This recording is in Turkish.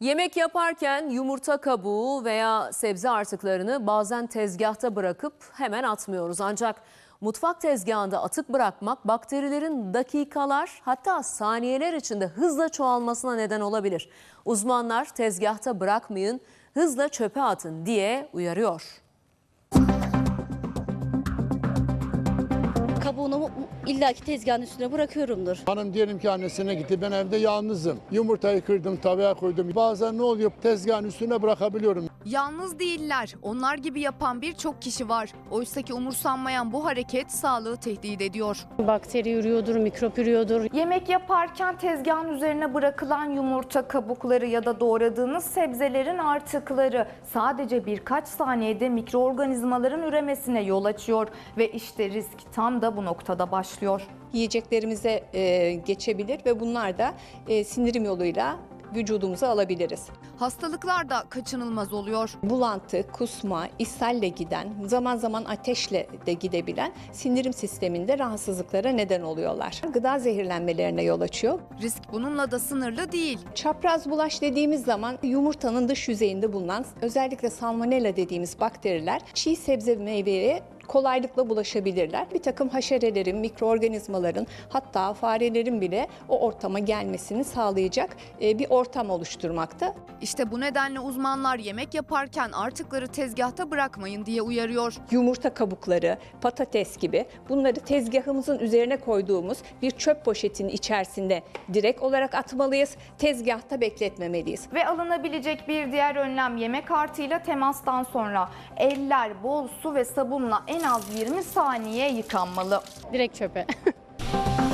Yemek yaparken yumurta kabuğu veya sebze artıklarını bazen tezgahta bırakıp hemen atmıyoruz. Ancak mutfak tezgahında atık bırakmak bakterilerin dakikalar hatta saniyeler içinde hızla çoğalmasına neden olabilir. Uzmanlar tezgahta bırakmayın, hızla çöpe atın diye uyarıyor. Kabuğunu illaki tezgahın üstüne bırakıyorumdur. Hanım diyelim ki annesine gitti ben evde yalnızım. Yumurtayı kırdım tavaya koydum. Bazen ne oluyor tezgahın üstüne bırakabiliyorum. Yalnız değiller. Onlar gibi yapan birçok kişi var. Oysaki umursanmayan bu hareket sağlığı tehdit ediyor. Bakteri yürüyordur, mikrop yürüyordur. Yemek yaparken tezgahın üzerine bırakılan yumurta kabukları ya da doğradığınız sebzelerin artıkları sadece birkaç saniyede mikroorganizmaların üremesine yol açıyor ve işte risk tam da bu noktada başlıyor. yiyeceklerimize e, geçebilir ve bunlar da e, sindirim yoluyla vücudumuza alabiliriz. Hastalıklar da kaçınılmaz oluyor. Bulantı, kusma, ishalle giden, zaman zaman ateşle de gidebilen sindirim sisteminde rahatsızlıklara neden oluyorlar. Gıda zehirlenmelerine yol açıyor. Risk bununla da sınırlı değil. Çapraz bulaş dediğimiz zaman yumurtanın dış yüzeyinde bulunan özellikle salmonella dediğimiz bakteriler çiğ sebze ve meyveye kolaylıkla bulaşabilirler. Bir takım haşerelerin, mikroorganizmaların hatta farelerin bile o ortama gelmesini sağlayacak e, bir ortam oluşturmakta. İşte bu nedenle uzmanlar yemek yaparken artıkları tezgahta bırakmayın diye uyarıyor. Yumurta kabukları, patates gibi bunları tezgahımızın üzerine koyduğumuz bir çöp poşetinin içerisinde direkt olarak atmalıyız. Tezgahta bekletmemeliyiz. Ve alınabilecek bir diğer önlem yemek artıyla temastan sonra eller bol su ve sabunla en az 20 saniye yıkanmalı. Direkt çöpe.